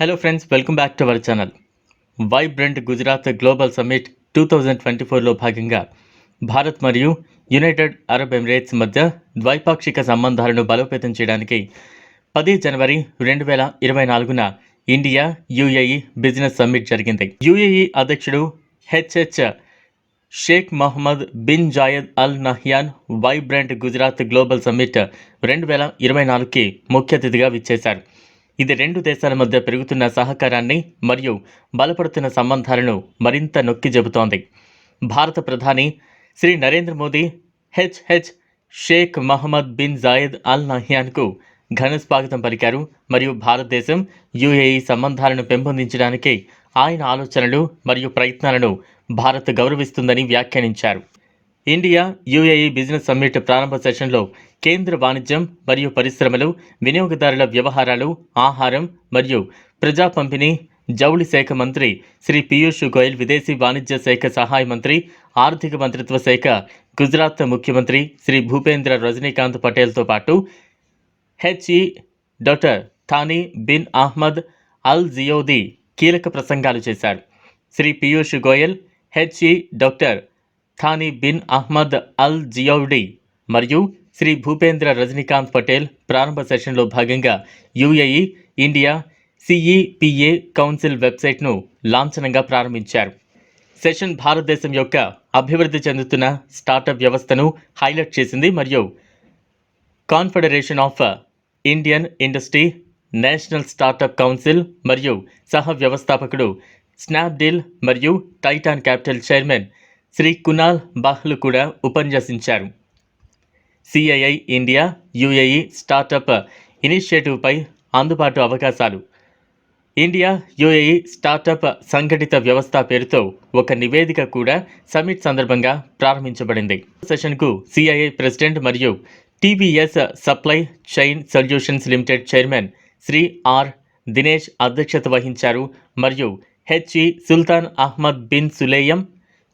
Hello friends welcome back to our channel vibrant Gujarat global summit two thousand twenty ఫోర్లో భాగంగా భారత్ మరియు United Arab Emirates మధ్య ద్వైపాక్షిక సంబంధాలను బలోపేతం చేయడానికి పది జనవరి రెండు వేల ఇరవై నాలుగున ఇండియా యుఏఈ బిజినెస్ సమ్మిట్ జరిగింది. యుఏఈ అధ్యక్షుడు HH Sheikh Mohammed bin Zayed Al Nahyan vibrant Gujarat global summit రెండు వేల ఇరవై నాలుగుకి ముఖ్య అతిథిగా విచ్చేశారు. ఇది రెండు దేశాల మధ్య పెరుగుతున్న సహకారాన్ని మరియు బలపడుతున్న సంబంధాలను మరింత నొక్కి చెబుతోంది. భారత ప్రధాని Shri Narendra Modi HH Sheikh Mohammed bin Zayed Al నహ్యాన్కు ఘన స్వాగతం పలికారు. మరియు భారతదేశం యుఏఈ సంబంధాలను పెంపొందించడానికి ఆయన ఆలోచనలు మరియు ప్రయత్నాలను భారత్ గౌరవిస్తుందని వ్యాఖ్యానించారు. ఇండియా యుఏఈ బిజినెస్ సమ్మిట్ ప్రారంభ సెషన్లో కేంద్ర వాణిజ్యం మరియు పరిశ్రమలు వినియోగదారుల వ్యవహారాలు ఆహారం మరియు ప్రజా పంపిణీ జౌళి శాఖ మంత్రి శ్రీ పీయూష్ గోయల్ విదేశీ వాణిజ్య శాఖ సహాయ మంత్రి ఆర్థిక మంత్రిత్వ శాఖ గుజరాత్ ముఖ్యమంత్రి శ్రీ భూపేంద్ర రజనీకాంత్ పటేల్తో పాటు HE doctor Thani bin Ahmed Al Zeyoudi కీలక ప్రసంగాలు చేశారు. Shri Piyush Goyal HE doctor Thani bin Ahmed Al Zeyoudi మరియు శ్రీ భూపేంద్ర రజనీకాంత్ పటేల్ ప్రారంభ సెషన్లో భాగంగా యుఏఈ ఇండియా సిఈపిఏ కౌన్సిల్ వెబ్సైట్ను లాంఛనంగా ప్రారంభించారు. సెషన్ భారతదేశం యొక్క అభివృద్ధి చెందుతున్న స్టార్టప్ వ్యవస్థను హైలైట్ చేసింది మరియు Confederation of Indian Industry national startup council మరియు సహ వ్యవస్థాపకుడు స్నాప్డీల్ మరియు Titan capital chairman Shri Kunal Bahl కూడా ఉపన్యసించారు. సిఐఐ ఇండియా యుఏఈ స్టార్టప్ ఇనిషియేటివ్పై అందుబాటు అవకాశాలు. ఇండియా యుఏఈ స్టార్టప్ సంఘటిత వ్యవస్థ పేరుతో ఒక నివేదిక కూడా సమిట్ సందర్భంగా ప్రారంభించబడింది. సెషన్కు సిఐఐ ప్రెసిడెంట్ మరియు TVS supply chain solutions limited chairman Shri R Dinesh అధ్యక్షత వహించారు మరియు HE Sultan Ahmed bin Sulayem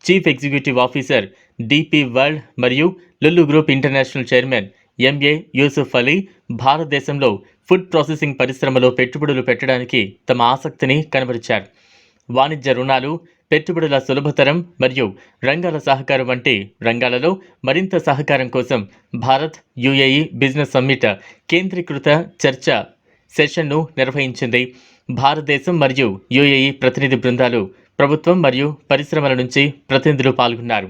chief executive officer DP World మరియు Lulu group international chairman MA Yusuff Ali భారతదేశంలో ఫుడ్ ప్రాసెసింగ్ పరిశ్రమలో పెట్టుబడులు పెట్టడానికి తమ ఆసక్తిని కనబరిచారు. వాణిజ్య రుణాలు పెట్టుబడుల సులభతరం మరియు రంగాల సహకారం వంటి రంగాలలో మరింత సహకారం కోసం భారత్ యుఏఈ బిజినెస్ సమ్మిట్ కేంద్రీకృత చర్చ సెషన్ను నిర్వహించింది. భారతదేశం మరియు యుఏఈ ప్రతినిధి బృందాలు ప్రభుత్వం మరియు పరిశ్రమల నుంచి ప్రతినిధులు పాల్గొన్నారు.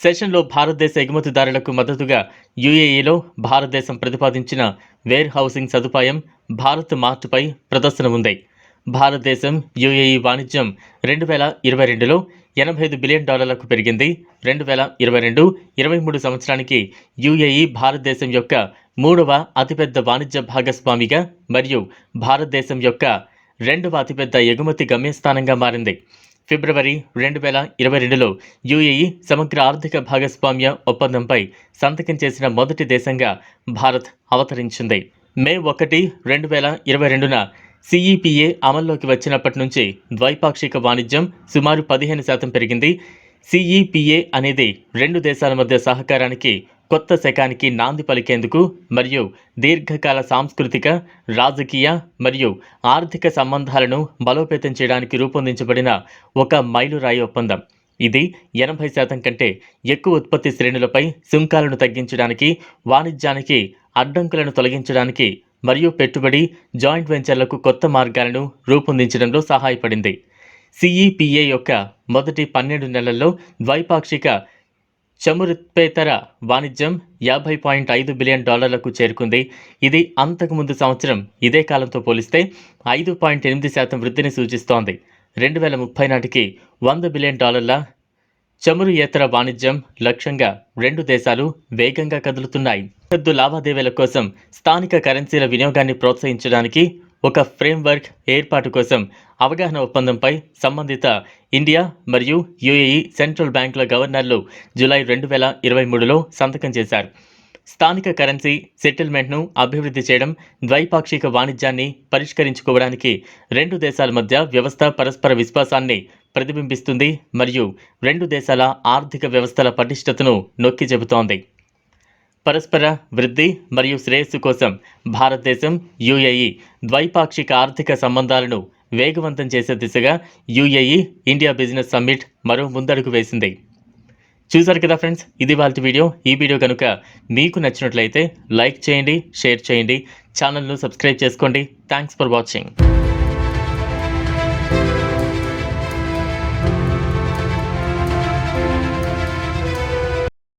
సెషన్లో భారతదేశ ఎగుమతిదారులకు మద్దతుగా యుఏఈలో భారతదేశం ప్రతిపాదించిన వేర్ హౌసింగ్ సదుపాయం భారత్ మార్ట్పై ప్రదర్శన ఉంది భారతదేశం యుఏఈ వాణిజ్యం రెండు వేల ఇరవై రెండులో ఎనభై ఐదు బిలియన్ డాలర్లకు పెరిగింది. రెండు వేల ఇరవై రెండు ఇరవై మూడు సంవత్సరానికి యుఏఈ భారతదేశం యొక్క మూడవ అతిపెద్ద వాణిజ్య భాగస్వామిగా మరియు భారతదేశం యొక్క రెండవ అతిపెద్ద ఎగుమతి గమ్యస్థానంగా మారింది. ఫిబ్రవరి రెండు వేల ఇరవై రెండులో యుఏఈ సమగ్ర ఆర్థిక భాగస్వామ్య ఒప్పందంపై సంతకం చేసిన మొదటి దేశంగా భారత్ అవతరించింది. మే ఒకటి రెండు వేల ఇరవై రెండున సిఈపిఏ అమల్లోకి వచ్చినప్పటి నుంచి ద్వైపాక్షిక వాణిజ్యం సుమారు పదిహేను శాతం పెరిగింది. సిఈపిఏ అనేది రెండు దేశాల మధ్య సహకారానికి కొత్త శకానికి నాంది పలికేందుకు మరియు దీర్ఘకాల సాంస్కృతిక రాజకీయ మరియు ఆర్థిక సంబంధాలను బలోపేతం చేయడానికి రూపొందించబడిన ఒక మైలురాయి ఒప్పందం. ఇది ఎనభై శాతం కంటే ఎక్కువ ఉత్పత్తి శ్రేణులపై సుంకాలను తగ్గించడానికి వాణిజ్యానికి అడ్డంకులను తొలగించడానికి మరియు పెట్టుబడి జాయింట్ వెంచర్లకు కొత్త మార్గాలను రూపొందించడంలో సహాయపడింది. సిఈపిఏ యొక్క మొదటి పన్నెండు నెలల్లో ద్వైపాక్షిక చమురుత్పేతర వాణిజ్యం యాభై పాయింట్ ఐదు బిలియన్ డాలర్లకు చేరుకుంది. ఇది అంతకుముందు సంవత్సరం ఇదే కాలంతో పోలిస్తే ఐదు పాయింట్ ఎనిమిది శాతం వృద్ధిని సూచిస్తోంది. రెండు వేల ముప్పై నాటికి వంద బిలియన్ డాలర్ల చమురుయేతర వాణిజ్యం లక్ష్యంగా రెండు దేశాలు వేగంగా కదులుతున్నాయి. సరిహద్దు లావాదేవీల కోసం స్థానిక కరెన్సీల వినియోగాన్ని ప్రోత్సహించడానికి ఒక ఫ్రేమ్వర్క్ ఏర్పాటు కోసం అవగాహన ఒప్పందంపై సంబంధిత ఇండియా మరియు యుఏఈ సెంట్రల్ బ్యాంకుల గవర్నర్లు జూలై రెండు వేల ఇరవై మూడులో సంతకం చేశారు. స్థానిక కరెన్సీ సెటిల్మెంట్ను అభివృద్ధి చేయడం ద్వైపాక్షిక వాణిజ్యాన్ని పరిష్కరించుకోవడానికి రెండు దేశాల మధ్య వ్యవస్థ పరస్పర విశ్వాసాన్ని ప్రతిబింబిస్తుంది మరియు రెండు దేశాల ఆర్థిక వ్యవస్థల పటిష్టతను నొక్కి చెబుతోంది. పరస్పర వృద్ధి మరియు శ్రేయస్సు కోసం భారతదేశం యుఏఈ ద్వైపాక్షిక ఆర్థిక సంబంధాలను వేగవంతం చేసే దిశగా యుఏఈ ఇండియా బిజినెస్ సమ్మిట్ మరో ముందడుగు వేసింది. చూసారు కదా ఫ్రెండ్స్? ఇది వాళ్ళ వీడియో. ఈ వీడియో కనుక మీకు నచ్చినట్లయితే లైక్ చేయండి షేర్ చేయండి ఛానల్ను సబ్స్క్రైబ్ చేసుకోండి. Thanks for watching.